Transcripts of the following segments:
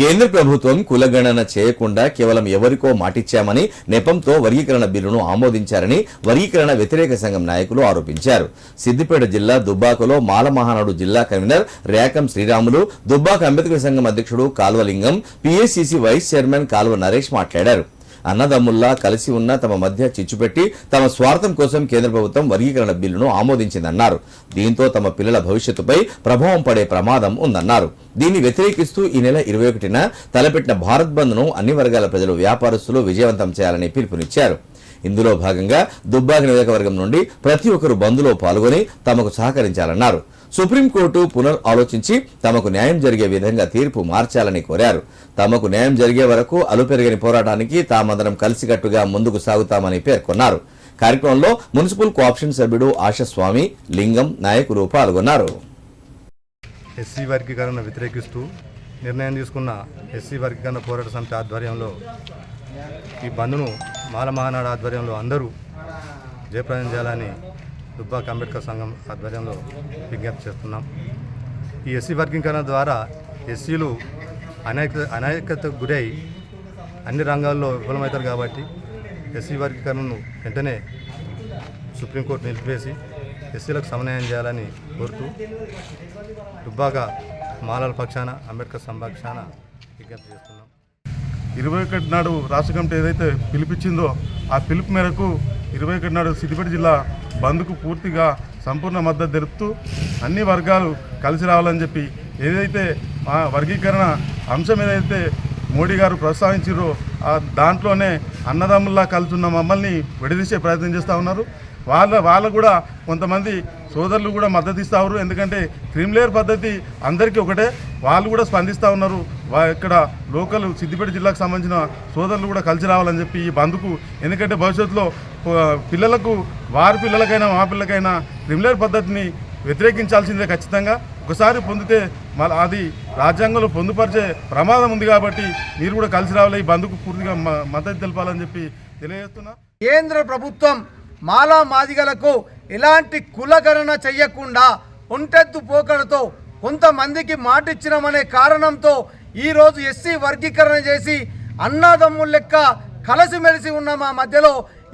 కేంద్ర ప్రభుత్వం కులగణన చేయకుండా కేవలం ఎవరికో మాటిచ్చామని నెపంతో వర్గీకరణ బిల్లును ఆమోదించారని వర్గీకరణ వ్యతిరేక సంఘం నాయకులు ఆరోపించారు. సిద్దిపేట జిల్లా దుబ్బాకలో మాల మహానాడు జిల్లా కన్వీనర్ రేకం శ్రీరాములు దుబ్బాక అంబేద్కర్ సంఘం అధ్యక్షుడు Kalvalingam PSCC vice chairman Kalva Naresh మాట్లాడారు. అన్నదమ్ముల్లా కలిసి ఉన్న తమ మధ్య చిచ్చుపెట్టి తమ స్వార్థం కోసం కేంద్ర ప్రభుత్వం వర్గీకరణ బిల్లును ఆమోదించిందన్నారు. దీంతో తమ పిల్లల భవిష్యత్తుపై ప్రభావం పడే ప్రమాదం ఉందన్నారు. దీన్ని వ్యతిరేకిస్తూ ఈ నెల ఇరవై ఒకటిన తలపెట్టిన భారత్ బంద్ను అన్ని వర్గాల ప్రజలు వ్యాపారస్తులు విజయవంతం చేయాలని పిలుపునిచ్చారు. ఇందులో భాగంగా దుబ్బాక నియోజకవర్గం నుండి ప్రతి ఒక్కరు బంద్లో పాల్గొని తమకు సహకరించాలన్నారు. సుప్రీంకోర్టు పునర్ ఆలోచించి తమకు న్యాయం జరిగే విధంగా తీర్పు మార్చాలని కోరారు. తమకు న్యాయం జరిగే వరకు అలుపెరగని పోరాటానికి తామందరం కలిసికట్టుగా ముందుకు సాగుతామని పేర్కొన్నారు. కార్యక్రమంలో మున్సిపల్ కోఆప్షన్ సభ్యుడు ఆశస్వామి లింగం నాయకులు పాల్గొన్నారు. ఎస్సీ వర్గీకరణ వ్యతిరేకిస్తూ నిర్ణయం తీసుకున్న ఎస్సీ వర్గీకరణ పోరాట సమితి ఆధ్వర్యంలో ఈ బంద్ను మాల మహానాడు ఆధ్వర్యంలో అందరూ జయప్రదం చేయాలని దుబ్బాక్ అంబేద్కర్ సంఘం ఆధ్వర్యంలో విజ్ఞప్తి చేస్తున్నాం. ఈ ఎస్సీ వర్గీకరణ ద్వారా ఎస్సీలు అనేక అనేకతకు గురై అన్ని రంగాల్లో విఫలమవుతారు కాబట్టి ఎస్సీ వర్గీకరణను వెంటనే సుప్రీంకోర్టు నిలిపివేసి ఎస్సీలకు సమన్వయం చేయాలని కోరుతూ దుబ్బాక మాలల పక్షాన అంబేద్కర్ సంపక్షాన విజ్ఞప్తి చేస్తున్నాం. ఇరవై ఒకటి నాడు రాష్ట్ర కమిటీ ఏదైతే పిలిపించిందో ఆ పిలుపు మేరకు ఇరవై ఒకటి నాడు సిద్దిపేట జిల్లా బంద్కు పూర్తిగా సంపూర్ణ మద్దతు తెలుపుతూ అన్ని వర్గాలు కలిసి రావాలని చెప్పి ఏదైతే ఆ వర్గీకరణ అంశం ఏదైతే మోడీ గారు ప్రస్తావించారో దాంట్లోనే అన్నదమ్ముల్లా కలుతున్న మమ్మల్ని విడదీసే ప్రయత్నం చేస్తూ ఉన్నారు. వాళ్ళ వాళ్ళు కూడా కొంతమంది సోదరులు కూడా మద్దతు ఇస్తా ఉన్నారు. ఎందుకంటే క్రిమిలేయర్ పద్ధతి అందరికీ ఒకటే. వాళ్ళు కూడా స్పందిస్తూ ఉన్నారు. ఇక్కడ లోకల్ సిద్దిపేట జిల్లాకు సంబంధించిన సోదరులు కూడా కలిసి రావాలని చెప్పి ఈ బంద్కు. ఎందుకంటే భవిష్యత్తులో పిల్లలకు వారి పిల్లలకైనా మా పిల్లలకైనా క్రిమిలేయర్ పద్ధతిని వ్యతిరేకించాల్సిందే ఖచ్చితంగా. ఒకసారి పొందితే మళ్ళీ అది రాజ్యాంగంలో పొందుపరిచే ప్రమాదం ఉంది కాబట్టి మీరు కూడా కలిసి రావాలి. ఈ బంద్కు పూర్తిగా మ- మద్దతు తెలపాలని చెప్పి తెలియజేస్తున్నా. కేంద్ర ప్రభుత్వం మాలా మాదిగలకు ఎలాంటి కులగణన చెయ్యకుండా ఒంటెత్తు పోకడతో కొంతమందికి మాటిచ్చినామనే కారణంతో ఈరోజు ఎస్సీ వర్గీకరణ చేసి అన్నాదమ్ముల లెక్క కలిసిమెలిసి ఉన్న మా మధ్యలో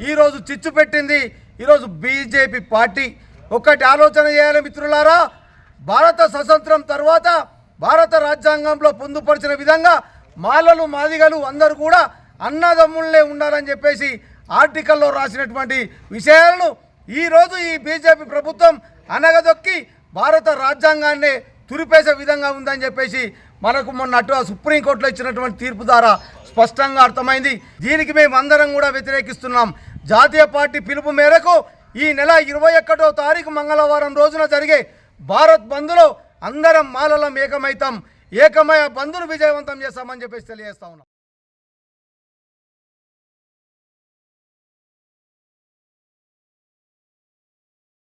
ఈరోజు చిచ్చు పెట్టింది. ఈరోజు బీజేపీ పార్టీ. ఒకటి ఆలోచన చేయాలి మిత్రులారా. భారత స్వతంత్రం తర్వాత భారత రాజ్యాంగంలో పొందుపరిచిన విధంగా మాలలు మాదిగలు అందరూ కూడా అన్నదమ్ముళ్ళే ఉండాలని చెప్పేసి ఆర్టికల్లో రాసినటువంటి విషయాలను ఈరోజు ఈ బీజేపీ ప్రభుత్వం అనగదొక్కి భారత రాజ్యాంగాన్ని తురిపేసే విధంగా ఉందని చెప్పేసి మనకు మొన్న అటు సుప్రీంకోర్టులో ఇచ్చినటువంటి తీర్పు ద్వారా స్పష్టంగా అర్థమైంది. దీనికి మేము అందరం కూడా వ్యతిరేకిస్తున్నాం. జాతీయ పార్టీ పిలుపు మేరకు ఈ నెల ఇరవై ఒకటో తారీఖు మంగళవారం రోజున జరిగే భారత్ బంద్లో అందరం మాలలం ఏకమైతాం. ఏకమయ బంధును విజయవంతం చేస్తామని చెప్పేసి తెలియజేస్తా ఉన్నాం.